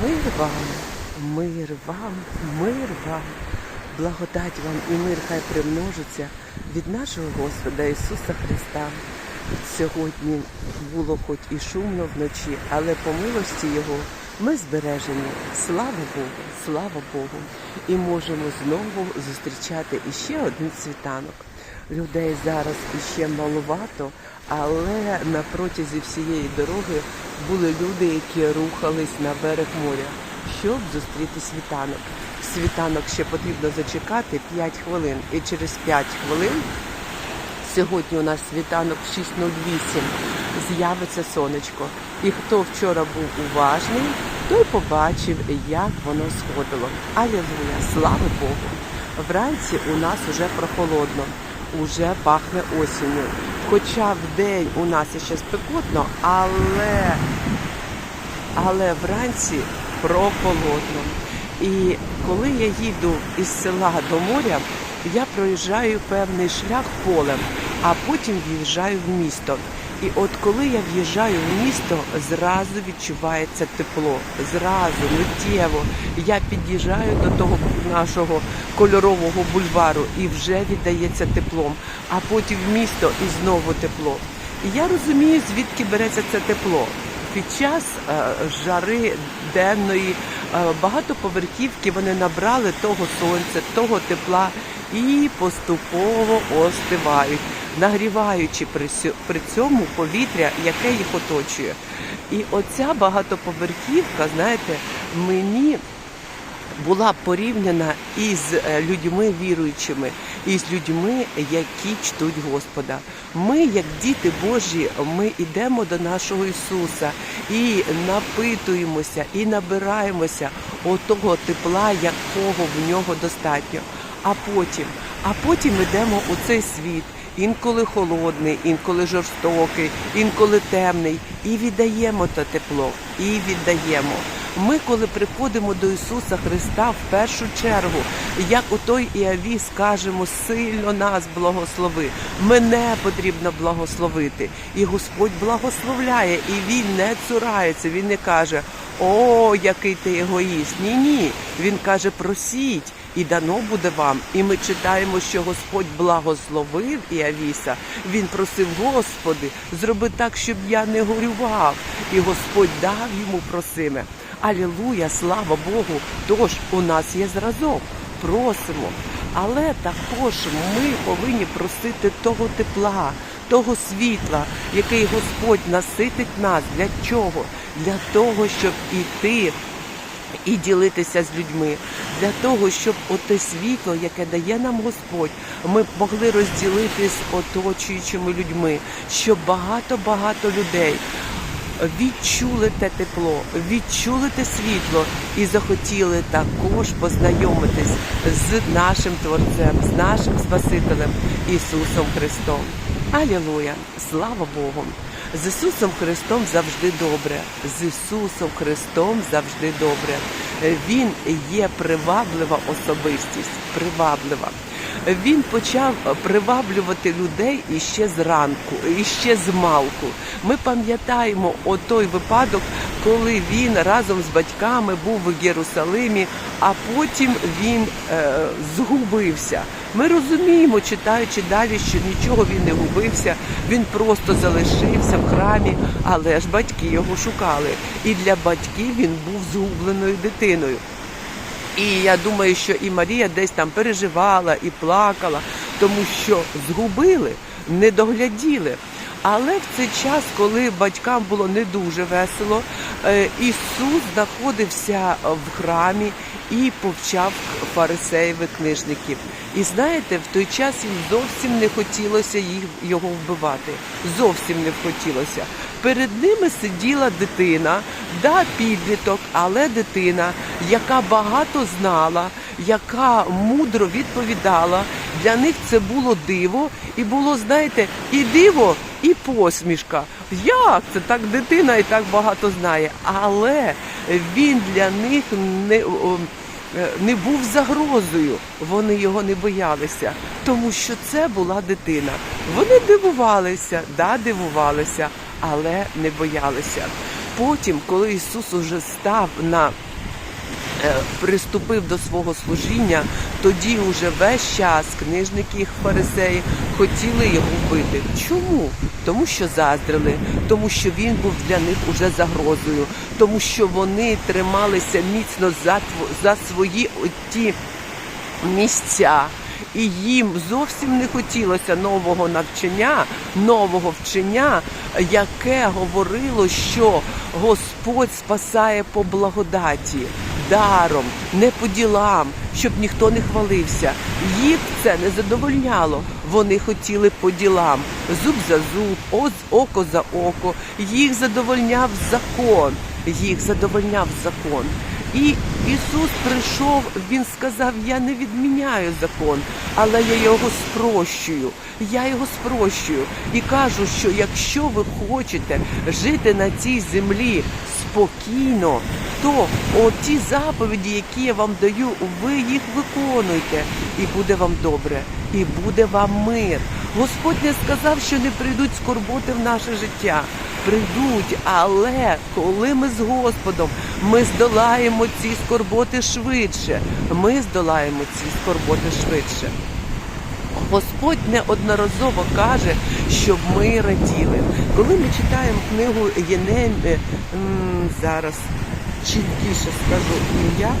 Мир вам, мир вам, мир вам, благодать вам і мир хай примножиться від нашого Господа Ісуса Христа. Сьогодні було хоч і шумно вночі, але по милості Його ми збережені. Слава Богу, слава Богу! І можемо знову зустрічати іще один світанок. Людей зараз іще маловато, але на протязі всієї дороги були люди, які рухались на берег моря, щоб зустріти світанок. Світанок ще потрібно зачекати 5 хвилин, і через 5 хвилин Сьогодні у нас світанок 6.08. З'явиться сонечко. І хто вчора був уважний, той побачив, як воно сходило. Алілуя, слава Богу! Вранці у нас уже прохолодно, уже пахне осінню. Хоча в день у нас ще спекотно, але, але вранці прохолодно. І коли я їду із села до моря, я проїжджаю певний шлях полем, а потім в'їжджаю в місто. І от коли я в'їжджаю в місто, зразу відчувається тепло. Зразу, миттєво. Я під'їжджаю до того нашого кольорового бульвару і вже віддається теплом. А потім в місто і знову тепло. І я розумію, звідки береться це тепло. Під час е, жари денної е, багатоповерхівки вони набрали того сонця, того тепла і поступово остивають, нагріваючи при, цьому повітря, яке їх оточує. І оця багатоповерхівка, знаєте, мені була порівняна із е, людьми віруючими, із людьми, які чтуть Господа. Ми, як діти Божі, ми йдемо до нашого Ісуса і напитуємося, і набираємося отого тепла, якого в нього достатньо. А потім, а потім йдемо у цей світ. Інколи холодний, інколи жорстокий, інколи темний, і віддаємо те тепло, і віддаємо. Ми, коли приходимо до Ісуса Христа, в першу чергу, як у той Іаві скажемо, сильно нас благослови. Мене потрібно благословити. І Господь благословляє, і Він не цурається. Він не каже: О, який ти егоїст. Ні, ні. Він каже, просіть. І дано буде вам. І ми читаємо, що Господь благословив Іавіса. Він просив, Господи, зроби так, щоб я не горював. І Господь дав йому просиме. Алілуя, слава Богу! Тож у нас є зразок. Просимо. Але також ми повинні просити того тепла, того світла, який Господь наситить нас. Для чого? Для того, щоб іти і ділитися з людьми для того, щоб оте світло, яке дає нам Господь, ми могли розділити з оточуючими людьми, щоб багато-багато людей відчули те тепло, відчули те світло і захотіли також познайомитись з нашим Творцем, з нашим Спасителем Ісусом Христом. Алілуя! Слава Богу! З Ісусом Христом завжди добре. З Ісусом Христом завжди добре. Він є приваблива особистість, приваблива. Він почав приваблювати людей іще зранку, іще з малку. Ми пам'ятаємо отой випадок, коли він разом з батьками був в Єрусалимі, а потім він е, згубився. Ми розуміємо, читаючи далі, що нічого він не губився, він просто залишився в храмі, але ж батьки його шукали. І для батьків він був згубленою дитиною. І я думаю, що і Марія десь там переживала і плакала, тому що згубили, не догляділи. Але в цей час, коли батькам було не дуже весело, е, Ісус знаходився в храмі і повчав фарисеїв і книжників. І знаєте, в той час їм зовсім не хотілося їх його вбивати. Зовсім не хотілося. Перед ними сиділа дитина, да, підліток, але дитина, яка багато знала, яка мудро відповідала. Для них це було диво, і було, знаєте, і диво, і посмішка. Як це так дитина і так багато знає? Але він для них не. е, не був загрозою, вони його не боялися, тому що це була дитина. Вони дивувалися, да, дивувалися, але не боялися. потім, коли Ісус уже став на приступив до свого служіння, тоді уже весь час книжники і фарисеї хотіли його вбити. Чому? Тому що заздрили, тому що він був для них уже загрозою, тому що вони трималися міцно за, за свої ті місця. І їм зовсім не хотілося нового навчання, нового вчення, яке говорило, що Господь спасає по благодаті, даром, не по ділам, щоб ніхто не хвалився. Їх це не задовольняло. Вони хотіли по ділам, зуб за зуб, око за око. Їх задовольняв закон. Їх задовольняв закон. І Ісус прийшов, Він сказав: Я не відміняю закон, але я його спрощую. Я його спрощую і кажу, що якщо ви хочете жити на цій землі спокійно, то оті заповіді, які я вам даю, ви їх виконуйте, і буде вам добре, і буде вам мир. Господь не сказав, що не прийдуть скорботи в наше життя. Прийдуть, але коли ми з Господом, ми здолаємо ці скорботи швидше. Ми здолаємо ці скорботи швидше. Господь неодноразово каже, щоб ми раділи. Коли ми читаємо книгу Єнем, е, м, зараз чіткіше скажу ім'я.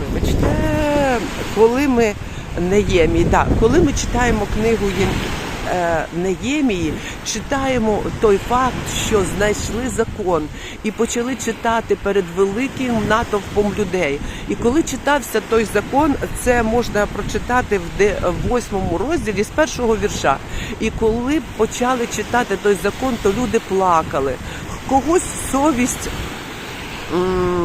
Вибачте, коли ми не є мій, да, коли ми читаємо книгу Неємії, читаємо той факт, що знайшли закон і почали читати перед великим натовпом людей. І коли читався той закон, це можна прочитати в восьмому розділі з першого вірша. І коли почали читати той закон, то люди плакали. Когось совість м,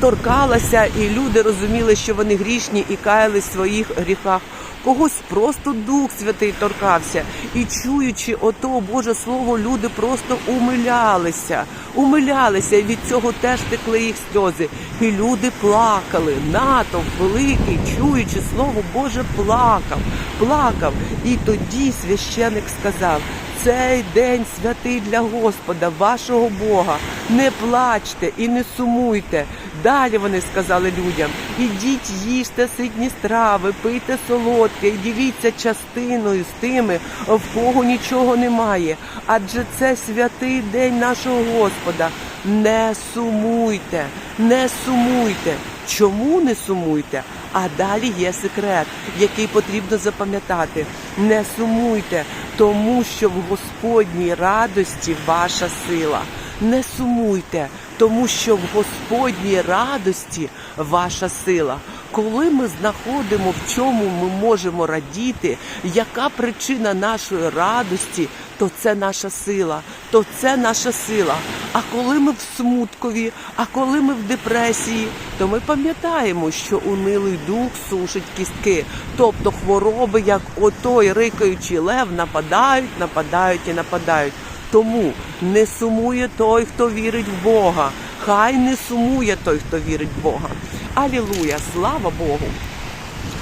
торкалася, і люди розуміли, що вони грішні і каялись в своїх гріхах. Когось просто Дух Святий торкався, і чуючи ото Боже Слово, люди просто умилялися, умилялися, і від цього теж текли їх сльози. І люди плакали. Натовп великий, чуючи Слово Боже, плакав, плакав. І тоді священик сказав: цей день святий для Господа, вашого Бога. Не плачте і не сумуйте. Далі вони сказали людям: ідіть, їжте ситні страви, пийте солодке і діліться частиною з тими, в кого нічого немає. Адже це святий день нашого Господа. Не сумуйте, не сумуйте. Чому не сумуйте? А далі є секрет, який потрібно запам'ятати. Не сумуйте, тому що в Господній радості ваша сила. Не сумуйте, тому що в Господній радості ваша сила. Коли ми знаходимо, в чому ми можемо радіти, яка причина нашої радості, то це наша сила, то це наша сила. А коли ми в смуткові, а коли ми в депресії, то ми пам'ятаємо, що унилий дух сушить кістки. Тобто хвороби, як отой рикаючий лев, нападають, нападають і нападають. Тому не сумує той, хто вірить в Бога. Хай не сумує той, хто вірить в Бога. Алілуя! Слава Богу!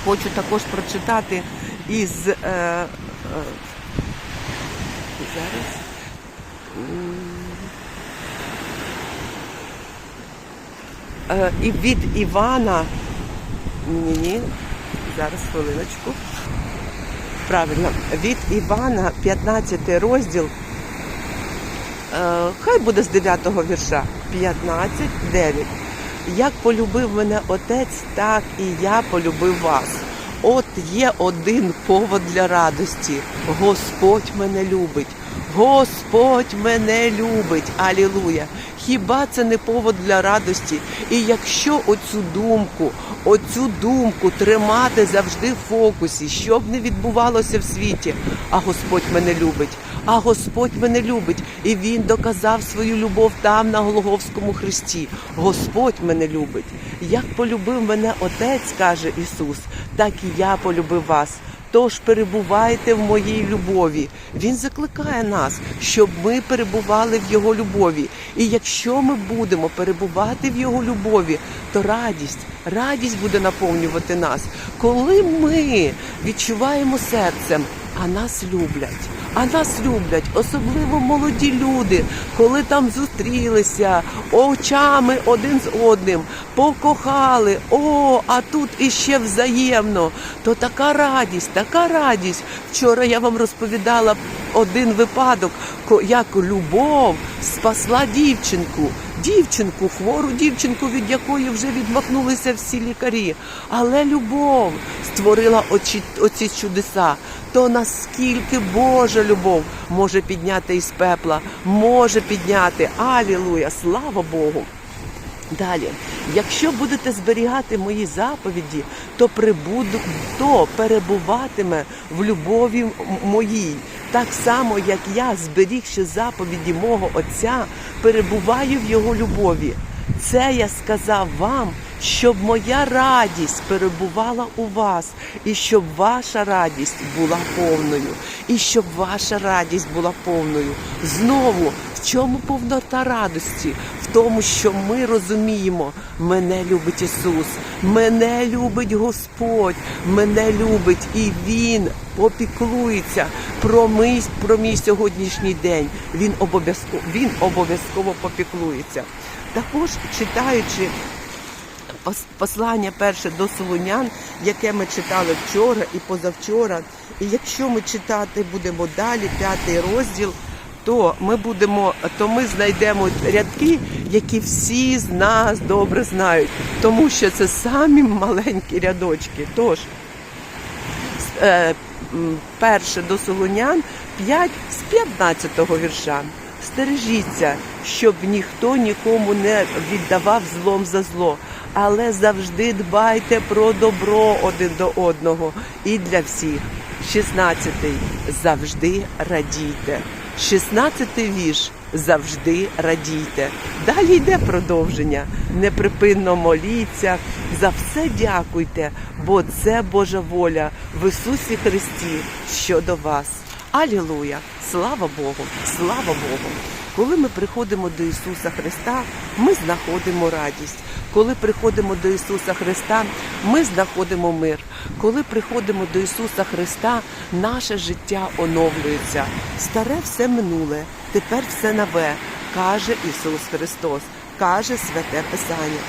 Хочу також прочитати із е, е, зараз. Е, і від Івана. Ні, ні, зараз хвилиночку. Правильно, від Івана, 15 розділ. Е, хай буде з 9 вірша. 15, 9. Як полюбив мене отець, так і я полюбив вас. От є один повод для радості. Господь мене любить. Господь мене любить. Алілуя. Хіба це не повод для радості? І якщо оцю думку, оцю думку тримати завжди в фокусі, що б не відбувалося в світі, а Господь мене любить. А Господь мене любить, і Він доказав свою любов там, на Голговському хресті. Господь мене любить. Як полюбив мене Отець, каже Ісус, так і я полюбив вас. Тож перебувайте в моїй любові. Він закликає нас, щоб ми перебували в Його любові. І якщо ми будемо перебувати в Його любові, то радість, радість буде наповнювати нас. Коли ми відчуваємо серцем а нас люблять. А нас люблять, особливо молоді люди, коли там зустрілися очами один з одним, покохали. О, а тут іще взаємно. То така радість, така радість. Вчора я вам розповідала один випадок, як любов спасла дівчинку. Дівчинку, хвору дівчинку, від якої вже відмахнулися всі лікарі. Але любов створила оці, оці чудеса. То наскільки Божа любов може підняти із пепла, може підняти. Алілуя, слава Богу. Далі, якщо будете зберігати мої заповіді, то прибуду, то перебуватиме в любові моїй. Так само, як я, зберігши заповіді мого Отця, перебуваю в його любові. Це я сказав вам, щоб моя радість перебувала у вас, і щоб ваша радість була повною, і щоб ваша радість була повною. Знову, в чому повнота радості? Тому, що ми розуміємо, мене любить Ісус, мене любить Господь, мене любить і Він попіклується про мій, про мій сьогоднішній день. Він обов'язково він обов'язково попіклується. Також читаючи послання перше до Солонян, яке ми читали вчора і позавчора. І якщо ми читати будемо далі, п'ятий розділ, то ми будемо, то ми знайдемо рядки, які всі з нас добре знають, тому що це самі маленькі рядочки. Тож е, перше до Солонян 5 з 15 вірша. Стережіться, щоб ніхто нікому не віддавав злом за зло, але завжди дбайте про добро один до одного і для всіх. 16. Завжди радійте. 16 вірш. Завжди радійте. Далі йде продовження. Неприпинно моліться, за все дякуйте, бо це Божа воля в Ісусі Христі щодо вас. Алілуя! Слава Богу! Слава Богу! Коли ми приходимо до Ісуса Христа, ми знаходимо радість. Коли приходимо до Ісуса Христа, ми знаходимо мир. Коли приходимо до Ісуса Христа, наше життя оновлюється. Старе все минуле, тепер все нове, каже Ісус Христос, каже Святе Писання.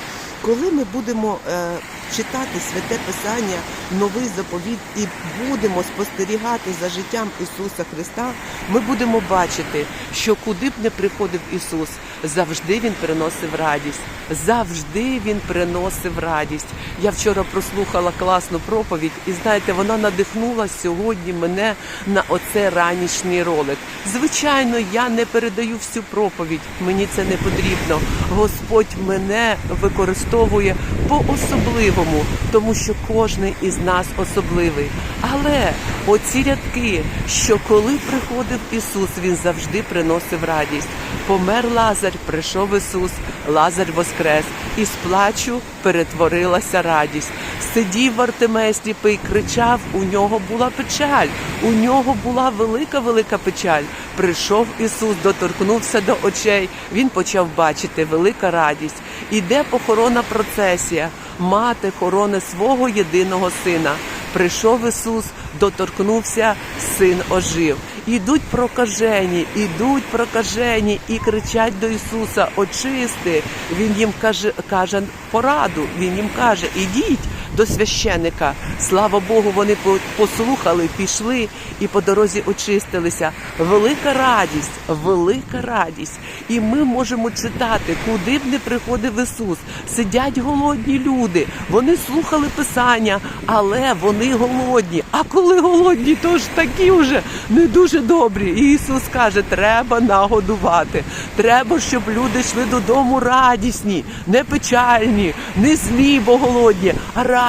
Коли ми будемо е, читати святе Писання, новий заповіт і будемо спостерігати за життям Ісуса Христа, ми будемо бачити, що куди б не приходив Ісус, завжди Він приносив радість. Завжди Він приносив радість. Я вчора прослухала класну проповідь, і знаєте, вона надихнула сьогодні мене на оцей ранішній ролик. Звичайно, я не передаю всю проповідь, мені це не потрібно. Господь мене використовує по-особливому, тому що кожен із нас особливий. Але оці рядки, що коли приходив Ісус, Він завжди приносив радість. Помер Лазар, прийшов Ісус, Лазар воскрес, і з плачу перетворилася радість. Сидів Вартимей сліпий, кричав, у нього була печаль, у нього була велика, велика печаль. Прийшов Ісус, доторкнувся до очей. Він почав бачити велика радість. Іде похоронна процесія. Мати хорони свого єдиного сина. Прийшов Ісус, доторкнувся, син ожив. Ідуть прокажені, ідуть прокажені і кричать до Ісуса: Очисти. Він їм каже, каже пораду. Він їм каже: Ідіть до священика. Слава Богу, вони послухали, пішли і по дорозі очистилися. Велика радість, велика радість. І ми можемо читати, куди б не приходив Ісус. Сидять голодні люди. Вони слухали Писання, але вони голодні. А коли голодні, то ж такі вже не дуже добрі. І Ісус каже, треба нагодувати. Треба, щоб люди йшли додому радісні, не печальні, не злі, бо голодні, а радісні.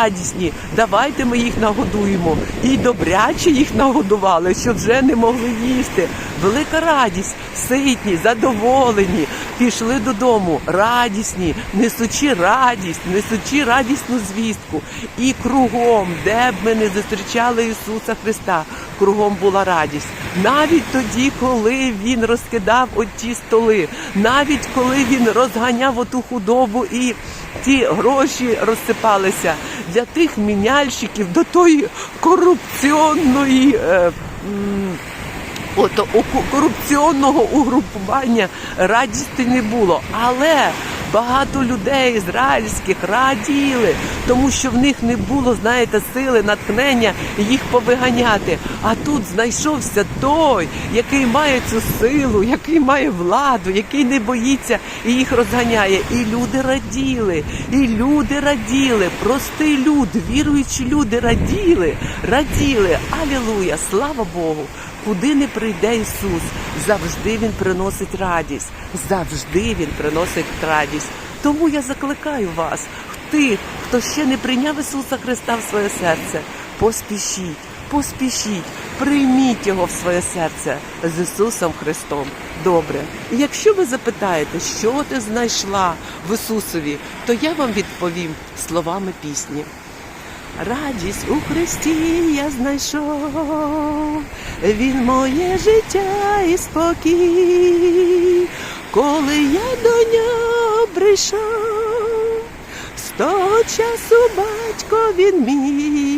Давайте ми їх нагодуємо. І добряче їх нагодували, що вже не могли їсти. Велика радість, ситні, задоволені, пішли додому, радісні, несучи радість, несучи радісну звістку. І кругом, де б ми не зустрічали Ісуса Христа, кругом була радість. Навіть тоді, коли він розкидав оті столи, навіть коли він розганяв оту худобу і ті гроші розсипалися для тих міняльщиків до тої корупціонної. Е, От корупційного угрупування радісти не було. Але багато людей ізраїльських раділи, тому що в них не було, знаєте, сили, натхнення їх повиганяти. А тут знайшовся той, який має цю силу, який має владу, який не боїться і їх розганяє. І люди раділи, і люди раділи, простий люд, віруючі люди раділи, раділи. Алілуя! Слава Богу! Куди не прийде Ісус, завжди Він приносить радість, завжди Він приносить радість. Тому я закликаю вас, тих, хто ще не прийняв Ісуса Христа в своє серце, поспішіть, поспішіть, прийміть Його в своє серце з Ісусом Христом. Добре. І якщо ви запитаєте, що ти знайшла в Ісусові, то я вам відповім словами пісні. Радість у Христі я знайшов, Він моє життя і спокій, коли я до нього прийшов, з того часу батько він мій,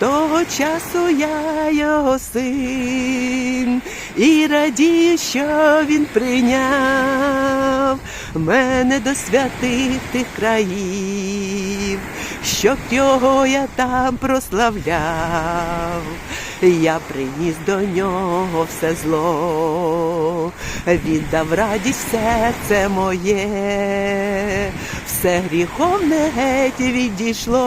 того часу я його син, і радію, що він прийняв мене до святих тих країв, щоб його я там прославляв. Я приніс до нього все зло, він дав радість серце моє, все гріховне геть відійшло,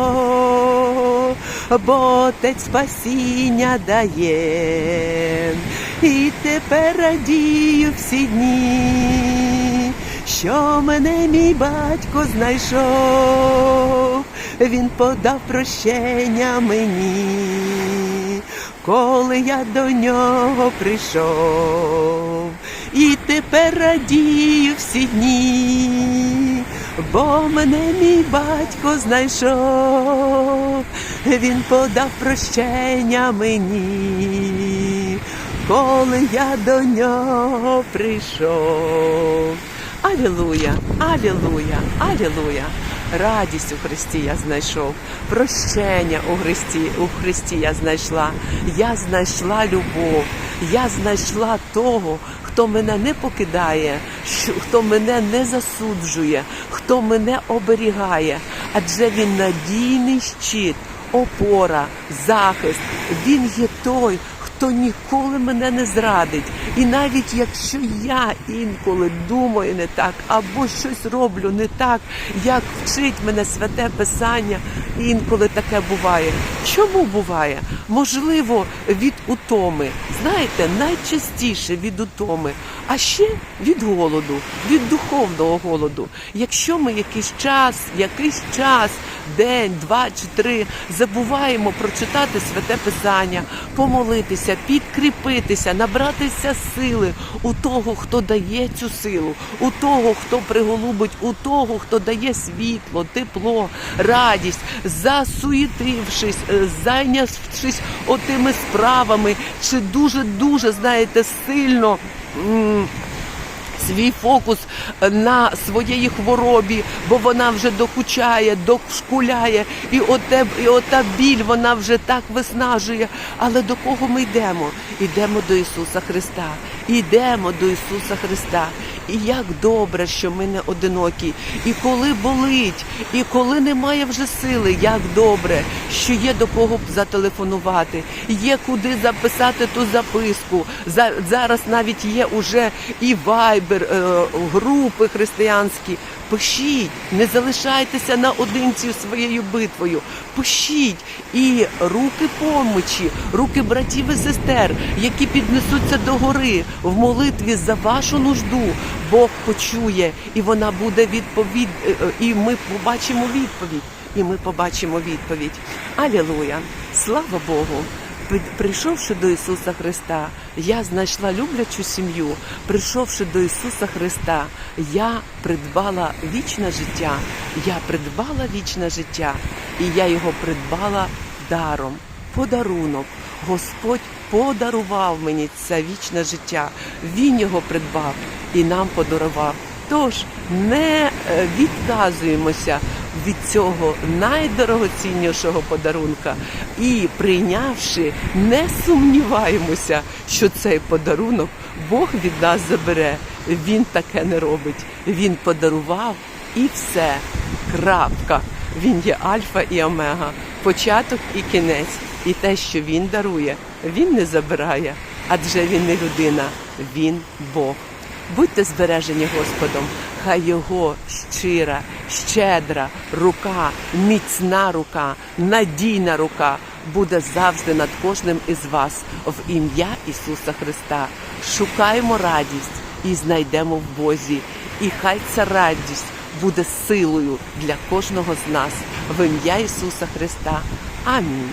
бо Отець спасіння дає, і тепер радію всі дні, що мене мій батько знайшов, він подав прощення мені, коли я до нього прийшов, і тепер радію всі дні, бо мене мій батько знайшов, він подав прощення мені, коли я до нього прийшов. Алілуя, алілуя, алілуя. Радість у Христі я знайшов, прощення у Христі, у Христі я знайшла. Я знайшла любов, я знайшла того, хто мене не покидає, хто мене не засуджує, хто мене оберігає, адже він надійний щит, опора, захист. Він є той, хто ніколи мене не зрадить. І навіть якщо я інколи думаю не так, або щось роблю не так, як вчить мене святе писання, інколи таке буває. Чому буває? Можливо, від утоми. Знаєте, найчастіше від утоми, а ще від голоду, від духовного голоду. Якщо ми якийсь час, якийсь час, день, два чи три забуваємо прочитати святе писання, помолитися, підкріпитися, набратися сили у того, хто дає цю силу, у того, хто приголубить, у того, хто дає світло, тепло, радість, засуєтившись, е, зайнявшись отими справами, чи дуже дуже знаєте сильно. Свій фокус на своєї хворобі, бо вона вже докучає, дошкуляє, і оте, і ота біль вона вже так виснажує. Але до кого ми йдемо? Йдемо до Ісуса Христа. Йдемо до Ісуса Христа. І як добре, що ми не одинокі. І коли болить, і коли немає вже сили, як добре, що є до кого зателефонувати, є куди записати ту записку. За- Зараз навіть є уже і вайбер, групи християнські. Пишіть, не залишайтеся наодинці своєю битвою. Пишіть і руки помочі, руки братів і сестер, які піднесуться до гори в молитві за вашу нужду. Бог почує, і вона буде відповідь, е, е, і ми побачимо відповідь. І ми побачимо відповідь. Алілуя! Слава Богу! Прийшовши до Ісуса Христа, я знайшла люблячу сім'ю. Прийшовши до Ісуса Христа, я придбала вічне життя. Я придбала вічне життя, і я його придбала даром, подарунок. Господь подарував мені це вічне життя. Він його придбав і нам подарував. Отож, не е, відказуємося від цього найдорогоціннішого подарунка і прийнявши, не сумніваємося, що цей подарунок Бог від нас забере. Він таке не робить. Він подарував і все. Крапка. Він є альфа і омега, початок і кінець. І те, що він дарує, він не забирає, адже він не людина, він Бог. Будьте збережені Господом, хай його щира, щедра рука, міцна рука, надійна рука буде завжди над кожним із вас в ім'я Ісуса Христа. Шукаємо радість і знайдемо в Бозі. І хай ця радість буде силою для кожного з нас в ім'я Ісуса Христа. Амінь.